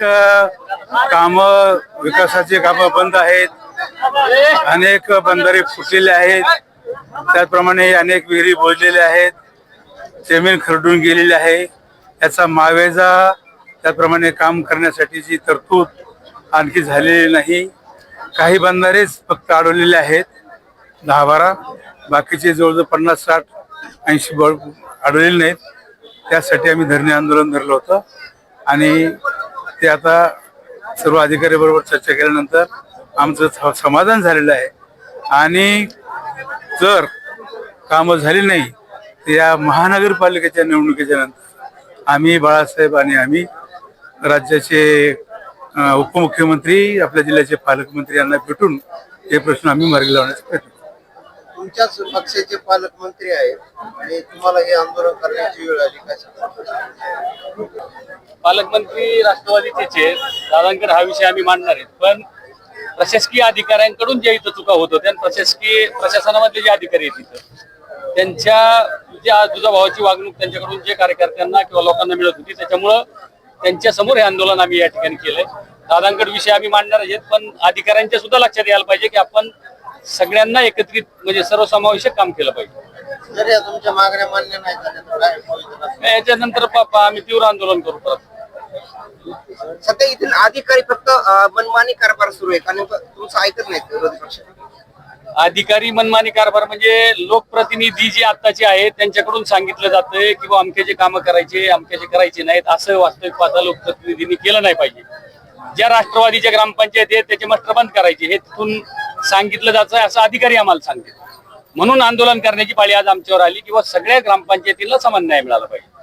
अनेक काम विकासाची कामं बंद आहेत. अनेक बंधारे फुटलेले आहेत. त्याचप्रमाणे अनेक विहिरी बोललेल्या आहेत. जमीन खरडून गेलेली आहे. याचा मावेजा त्याचप्रमाणे काम करण्यासाठीची तरतूद आणखी झालेली नाही. काही बंधारेच फक्त अडवलेले आहेत. दहा बारा बाकीचे जवळजवळ पन्नास साठ ऐंशी बळ अडवलेले नाहीत. त्यासाठी आम्ही धरणे आंदोलन धरलं होतं. आणि ते आता सर्व अधिकाऱ्याबरोबर चर्चा केल्यानंतर आमचं स- समाधान झालेलं आहे. आणि जर कामं झाली नाही तर या महानगरपालिकेच्या निवडणुकीच्या नंतर आम्ही बाळासाहेब आणि आम्ही राज्याचे उपमुख्यमंत्री आपल्या जिल्ह्याचे पालकमंत्री यांना भेटून हे प्रश्न आम्ही मार्गी लावण्याचा प्रयत्न तुमच्याच पक्षाचे पालकमंत्री आहेत आणि तुम्हाला हे आंदोलन करण्याची वेळ आली काय पालकमंत्री राष्ट्रवादीचेच आहेत दादांकडे हा विषय आम्ही मांडणार आहेत. पण प्रशासकीय अधिकाऱ्यांकडून जे इथं चुका होत होत्या प्रशासकीय प्रशासनामधले जे अधिकारी आहेत इथं त्यांच्या ज्या दुजाभावाची वागणूक त्यांच्याकडून जे कार्यकर्त्यांना किंवा लोकांना मिळत होती त्याच्यामुळं त्यांच्यासमोर हे आंदोलन आम्ही या ठिकाणी केलंय. दादांकडे विषय आम्ही मांडणार आहेत पण अधिकाऱ्यांच्या सुद्धा लक्षात यायला पाहिजे की आपण सगळ्यांना एकत्रित म्हणजे सर्वसमावेशक काम केलं पाहिजे? याच्यानंतर पापा आम्ही तीव्र आंदोलन करू परत. सध्या इथून अधिकारी फक्त मनमानी कारभार सुरू आहे. आणि तुमचं ऐकत नाहीत विरोधी पक्ष? अधिकारी मनमानी कारभार म्हणजे लोकप्रतिनिधी जे आत्ताचे आहेत त्यांच्याकडून सांगितलं जातंय की बुवा अमक्याचे कामं करायचे अमक्याचे करायचे नाहीत असं वास्तविक पाहता लोकप्रतिनिधींनी केलं नाही पाहिजे. ज्या राष्ट्रवादीच्या ग्रामपंचायत आहेत त्याचे मस्टर बंद करायचे. हे तिथून सांगितलं जातं असं अधिकारी आम्हाला सांगते म्हणून आंदोलन करण्याची पाळी आज आमच्यावर आली किंवा सगळ्या ग्रामपंचायतीला समान न्याय मिळाला पाहिजे.